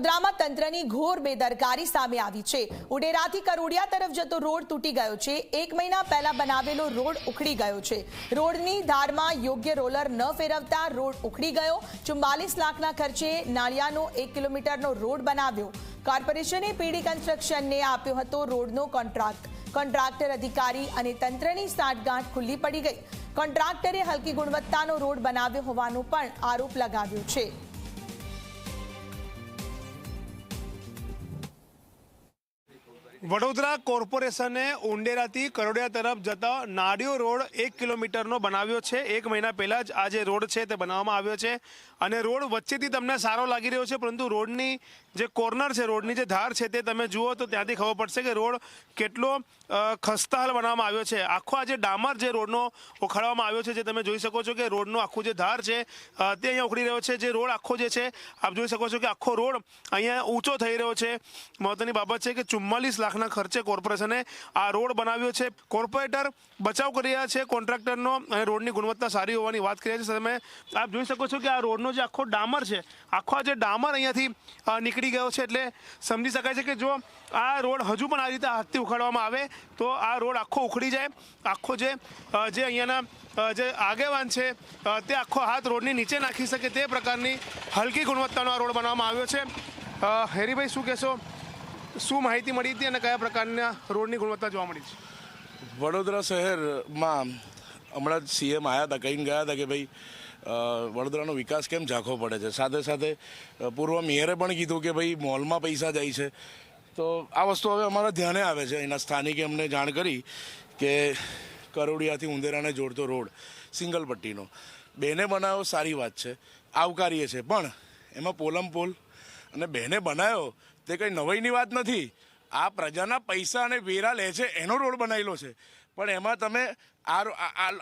વડોદરામાં તંત્રની ઘોર બેદરકારી સામે આવી છે. ઉડેરાથી કરોડિયા તરફ જતો રોડ તૂટી ગયો છે. એક મહિના પહેલા બનાવેલો રોડ ઉખડી ગયો છે. રોડની ધારમાં યોગ્ય રોલર ન ફેરવતા રોડ ઉખડી ગયો. ચુમ્બાલીસ લાખના ખર્ચે નાળિયાનો એક કિલોમીટરનો રોડ બનાવ્યો. કોર્પોરેશને પીડી કન્સ્ટ્રક્શનને આપ્યો હતો રોડનો કોન્ટ્રાક્ટ. કોન્ટ્રાક્ટર અધિકારી અને તંત્રની સાંઠગાંઠ ખુલ્લી પડી ગઈ. કોન્ટ્રાક્ટરે હલકી ગુણવત્તાનો રોડ બનાવ્યો હોવાનો પણ આરોપ લગાવ્યો છે. વડોદરા કોર્પોરેશને ઉંડેરાથી કરોડિયા તરફ જતા નાડિયો રોડ એક કિલોમીટરનો બનાવ્યો છે. એક મહિના પહેલાં જ આ જે રોડ છે તે બનાવવામાં આવ્યો છે અને રોડ વચ્ચેથી તમને સારો લાગી રહ્યો છે, પરંતુ રોડની જે કોર્નર છે, રોડની જે ધાર છે તે તમે જુઓ તો ત્યાંથી ખબર પડશે કે રોડ કેટલો ખસ્તાહાલ બનાવવામાં આવ્યો છે. આખો આ જે ડામર જે રોડનો ઉખાડવામાં આવ્યો છે, જે તમે જોઈ શકો છો કે રોડનો આખું જે ધાર છે તે અહીંયા ઉખડી રહ્યો છે. જે રોડ આખો જે છે, આપ જોઈ શકો છો કે આખો રોડ અહીંયા ઊંચો થઈ રહ્યો છે. મહત્વની બાબત છે કે ચુમ્માલીસ લાખના ખર્ચે કોર્પોરેશને આ રોડ બનાવ્યો છે. કોર્પોરેટર બચાવ કરી રહ્યા છે. કોન્ટ્રાક્ટરનો અને રોડની ગુણવત્તા સારી હોવાની વાત કરી છે. તમે આપ જોઈ શકો છો કે આ રોડનો જે આખો ડામર છે, આખો જે ડામર અહીંયાથી નીકળી ગયો છે એટલે સમજી શકાય છે કે જો આ રોડ હજુ પણ આ રીતે હાથથી ઉખાડવામાં આવે તો આ રોડ આખો ઉખડી જાય. આખો જે જે અહીંયાના જે આગેવાન છે તે આખો હાથ રોડની નીચે નાખી શકે તે પ્રકારની હલકી ગુણવત્તાનો આ રોડ બનાવવામાં આવ્યો છે. હેરીભાઈ, શું કહેશો? શું માહિતી મળી હતી અને કયા પ્રકારના રોડની ગુણવત્તા જોવા મળી છે? વડોદરા શહેરમાં હમણાં જ સીએમ આવ્યા હતા, કહીને ગયા હતા કે ભાઈ વડોદરાનો વિકાસ કેમ ઝાંખો પડે છે? સાથે સાથે પૂર્વ મેયરે પણ કીધું કે ભાઈ, મોલમાં પૈસા જાય છે. તો આ વસ્તુ હવે અમારા ધ્યાને આવે છે. એના સ્થાનિકે અમને જાણ કરી કે કરોડિયાથી ઉંદેરાને જોડતો રોડ સિંગલ પટ્ટીનો બેને બનાવ્યો, સારી વાત છે. આવકારીએ છે. પણ એમાં પોલમ પોલ અને બેને બનાવ્યો તે કંઈ નવાઈની વાત નથી. આ પ્રજાના પૈસા અને વેરા લે છે, એનો રોડ બનાવેલો છે. પણ એમાં તમે આ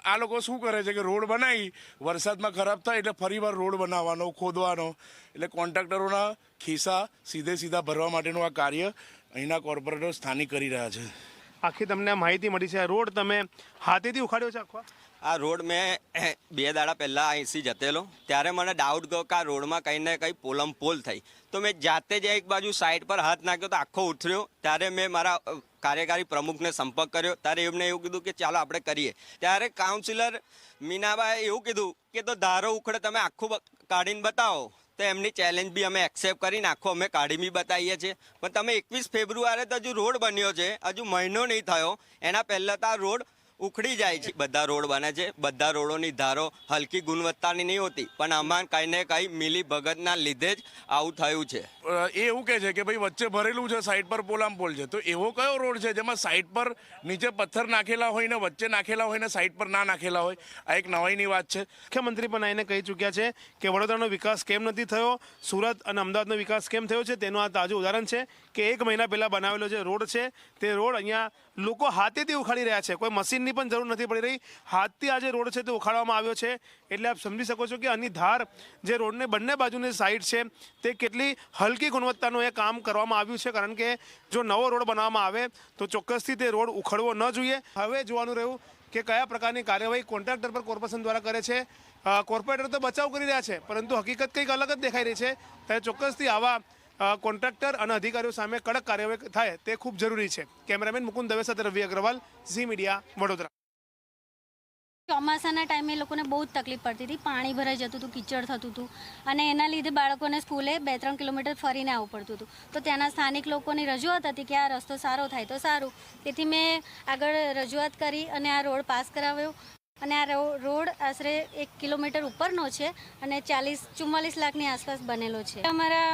આ- લોકો શું કરે છે કે રોડ બનાવી, વરસાદમાં ખરાબ થાય એટલે ફરીવાર રોડ બનાવવાનો, ખોદવાનો. એટલે કોન્ટ્રાક્ટરોના ખિસ્સા સીધે સીધા ભરવા માટેનું આ કાર્ય અહીંના કોર્પોરેટર સ્થાનિક કરી રહ્યા છે. આખી તમને માહિતી મળી છે. રોડ તમે હાથેથી ઉખાડ્યો છે આખો? આ રોડ મેં બે દાડા પહેલાં અહીંથી જતેલો. ત્યારે મને ડાઉટ ગયો કે આ રોડમાં કંઈ ને કંઈ પોલમ પોલ થઈ. તો મેં જાતે જ એક બાજુ સાઈડ પર હાથ નાખ્યો તો આખો ઉથર્યો ત્યારે મેં મારા કાર્યકારી પ્રમુખને સંપર્ક કર્યો. ત્યારે એમને એવું કીધું કે ચાલો આપણે કરીએ. ત્યારે કાઉન્સિલર મીનાબાએ એવું કીધું કે તો ધારો ઉખડે તમે આખું કાઢીને બતાવો. તો એમની ચેલેન્જ બી અમે એક્સેપ્ટ કરીને આખો અમે કાઢી બી બતાવીએ છીએ. પણ તમે એકવીસ ફેબ્રુઆરી તો હજુ રોડ બન્યો છે. હજુ મહિનો નહીં થયો. એના પહેલાં તો આ રોડ ઉખડી જાય છે. બધા રોડ બને છે. બધા રોડોની ધારો હલકી ગુણવત્તાની નહીં હોતી પણ આમાં કંઈ ને કંઈ મિલી ભગતના લીધે જ આવું થયું છે. એ એવું કહે છે કે ભાઈ વચ્ચે ભરેલું છે સાઈડ પર પોલામ પોલ છે. તો એવો કયો રોડ છે જેમાં સાઈડ પર નીચે પથ્થર નાખેલા હોય ને વચ્ચે નાખેલા હોય ને સાઈડ પર ના નાખેલા હોય? આ એક નવાઈની વાત છે. મુખ્યમંત્રી પણ આઈને કહી ચૂક્યા છે કે વડોદરાનો વિકાસ કેમ નથી થયો સુરત અને અમદાવાદનો વિકાસ કેમ થયો છે તેનું આ તાજું ઉદાહરણ છે કે એક મહિના પહેલાં બનાવેલો જે રોડ છે તે રોડ અહીંયા લોકો હાથેથી ઉખાડી રહ્યા છે. કોઈ મશીનની પણ જરૂર નથી પડી રહી. હાથથી આ જે રોડ છે તે ઉખાડવામાં આવ્યો છે. એટલે આપ સમજી શકો છો કે આની ધાર જે રોડને બંને બાજુની સાઈડ છે, તે કેટલી હલકી ગુણવત્તાનું એ કામ કરવામાં આવ્યું છે. કારણ કે જો નવો રોડ બનાવવામાં આવે, તો ચોક્કસથી તે રોડ ઉખડવો ન જોઈએ. હવે જોવાનું રહ્યું કે કયા પ્રકારની કાર્યવાહી કોન્ટ્રાક્ટર પર કોર્પોરેશન દ્વારા કરે છે. કોર્પોરેટર તો બચાવ કરી રહ્યા છે, પરંતુ હકીકત કંઈક અલગ જ દેખાઈ રહી છે. ત્યારે ચોક્કસથી આવા કોન્ટ્રાક્ટર અને અધિકારીઓ સામે કડક કાર્યવાહી થાય તે ખૂબ જરૂરી છે. કેમેરામેન મુકુંદ દવે સાથે રવિ અગ્રવાલ, ઝી મીડિયા, વડોદરા. ચોમાસાના ટાઈમે એ લોકોને બહુ જ તકલીફ પડતી હતી. પાણી ભરાઈ જતું હતું, કિચડ થતું હતું અને એના લીધે બાળકોને સ્કૂલે બે ત્રણ કિલોમીટર ફરીને આવવું પડતું હતું. તો ત્યાંના સ્થાનિક લોકોની રજૂઆત હતી કે આ રસ્તો સારો થાય તો સારું. તેથી મેં આગળ રજૂઆત કરી અને આ રોડ પાસ કરાવ્યો. અને આ રોડ આશરે એક કિલોમીટર ઉપરનો છે અને ચાલીસ, ચુમ્માલીસ લાખની આસપાસ બનેલો છે. અમારા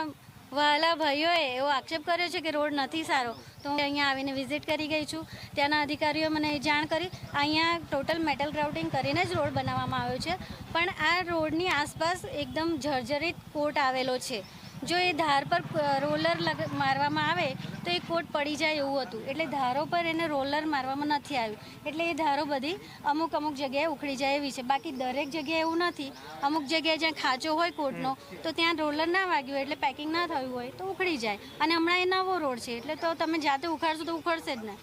વહાલા ભાઈઓએ એવો આક્ષેપ કર્યો છે કે રોડ નથી સારો. તો હું અહીંયા આવીને વિઝિટ કરી ગઈ છું. ત્યાંના અધિકારીઓ મને જાણ કરી. અહીંયા ટોટલ મેટલ ગ્રાઉટિંગ કરીને જ રોડ બનાવવામાં આવ્યો છે. પણ આ રોડની આસપાસ એકદમ જર્જરિત કોટ આવેલો છે. જો એ ધાર પર રોલર મારવામાં આવે, તો એ કોટ પડી જાય એવું હતું. એટલે ધારો પર એને રોલર મારવામાં નથી આવ્યું. એટલે એ ધારો બધી અમુક અમુક જગ્યાએ ઉખડી જાય એવી છે. બાકી દરેક જગ્યાએ એવું નથી. અમુક જગ્યાએ જ્યાં ખાંચો હોય કોટનો, તો ત્યાં રોલર ના વાગ્યું એટલે પેકિંગ ના થયું હોય તો ઉખડી જાય. અને હમણાં એ નવો રોડ છે. એટલે તો તમે જાતે ઉખાડશો તો ઉખડશે જ ને.